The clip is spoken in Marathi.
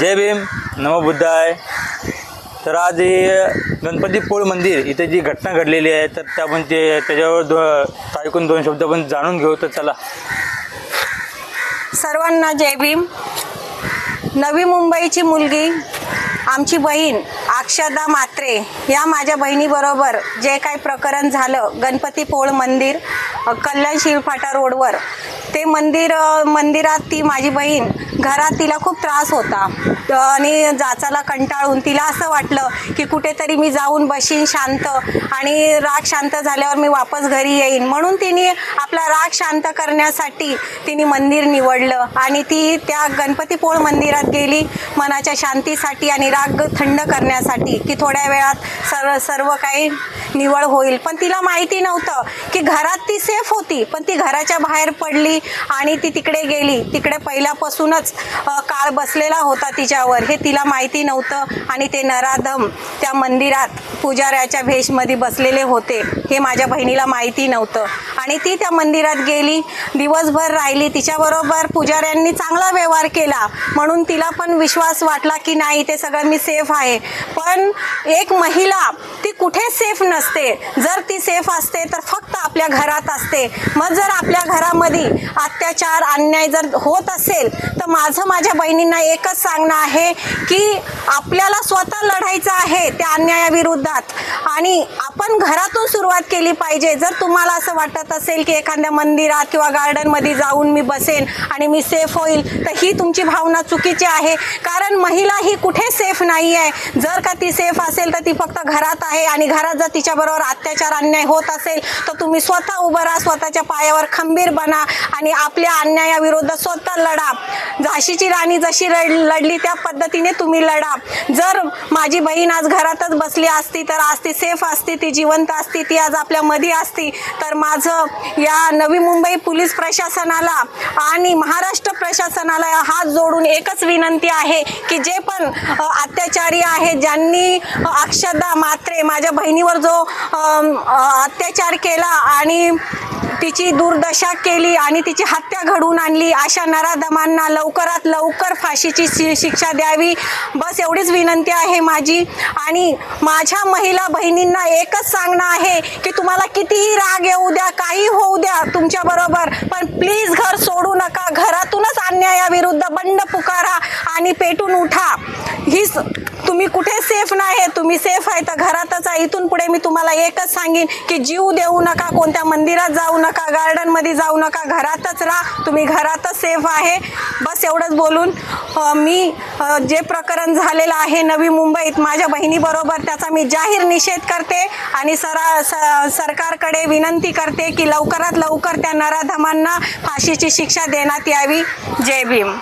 जय भीम नमो बुद्धाय. तर आज हे गणपतीपूळ मंदिर इथे जी घटना घडलेली आहे तर त्या पण ते त्याच्यावर दो ऐकून दोन शब्द आपण जाणून घेऊ तर चला. सर्वांना जय भीम. नवी मुंबईची मुलगी आमची बहीण अक्षदा मात्रे या माझ्या बहिणीबरोबर जे काही प्रकरण झालं गणपती पोळ मंदिर कल्याण शिलफाटा रोडवर ते मंदिर मंदिरात ती माझी बहीण घरात तिला खूप त्रास होता. आणि जाचाला कंटाळून तिला असं वाटलं की कुठेतरी मी जाऊन बशीन शांत आणि राग शांत झाल्यावर मी वापस घरी येईन. म्हणून तिने आपला राग शांत करण्यासाठी तिने मंदिर निवडलं आणि ती त्या गणपतीपोळ मंदिरात गेली मनाच्या शांतीसाठी आणि राग थंड करण्यासाठी की थोड्या वेळात सर्व सर्व काही निवड होईल. पण तिला माहिती नव्हतं की घरात ती सेफ होती. पण ती घराच्या बाहेर पडली आणि ती तिकडे गेली. तिकडे पहिल्यापासूनच अ, काळ बसलेला होता तिच्यावर. हे तिला माहिती नव्हतं आणि ते नराधम त्या मंदिरात पुजाऱ्याच्या भेषमध्ये बसलेले होते. हे माझ्या बहिणीला माहिती नव्हतं. आणि ती त्या मंदिरात गेली दिवसभर राहिली. तिच्याबरोबर पुजाऱ्यांनी चांगला व्यवहार केला. म्हणून तिला पण विश्वास वाटला की नाही ते सगळं मी सेफ आहे. पण एक महिला ती कुठे सेफ नसते. जर ती सेफ असते तर फक्त आपल्या घरात असते. मग जर आपल्या घरामध्ये अत्याचार अन्याय जर होत असेल तर माझं माझ्या बहिणींना एकच सांगणं आहे की आपल्याला स्वतः लढायचं आहे त्या अन्यायाविरोधात आणि आपण घरातून सुरुवात केली पाहिजे. जर तुम्हाला असं वाटत असेल की एखाद्या मंदिरात किंवा गार्डनमध्ये जाऊन मी बसेन आणि मी सेफ होईल तर ही तुमची भावना चुकीची आहे. कारण महिला ही कुठे सेफ नाही आहे जर का ती सेफ असेल तर ती फक्त घरात आहे आणि घरात जर तिच्याबरोबर अत्याचार अन्याय होत असेल तर तुम्ही स्वतः उभं राहा स्वतःच्या पायावर खंबीर बना आणि आपल्या अन्यायाविरुद्ध स्वतः लढा. झाशीची राणी जशी लढ लढली त्या पद्धतीने तुम्ही लढा. जर माझी बहीण आज घरातच बसली असती तर आज ती सेफ असती ती जिवंत असती ती आज आपल्या मध्ये असती तर माझं या नवी मुंबई पोलीस प्रशासनाला आणि महाराष्ट्र प्रशासनाला हात जोडून एकच विनंती आहे की जे पण अत्याचारी आहेत ज्यांनी अक्षदा मात्रे माझ्या बहिणीवर जो अत्याचार केला आणि तिची दुर्दशा केली आणि तिची हत्या घडवून आणली अशा नराधमांना लवकरात लवकर फाशीची शि- शिक्षा द्यावी. बस एवढीच विनंती आहे माझी. आणि माझ्या महिला बहिणींना एकच सांगणं आहे की तुम्हाला कितीही राग येऊ द्या काही होऊ द्या तुमच्या बरोबर पण प्लीज घर सोडू नका. घरातूनच अन्यायाविरुद्ध बंड पुकारा आणि पेटून उठा. हीच तुम्ही कुठे सेफ नाही तुम्ही सेफ आहे तर घरातच आहे. इथून पुढे मी तुम्हाला एकच सांगेन की जीव देऊ नका कोणत्या मंदिरात जाऊ नका गार्डनमध्ये जाऊ नका घरातच राहा. तुम्ही घरातच सेफ आहे. बस एवढंच बोलून मी जे प्रकरण झालेलं आहे नवी मुंबईत माझ्या बहिणीबरोबर त्याचा मी जाहीर निषेध करते आणि सरा स सरकारकडे विनंती करते की लवकरात लवकर त्या नराधमांना फाशीची शिक्षा देण्यात यावी. जय भीम.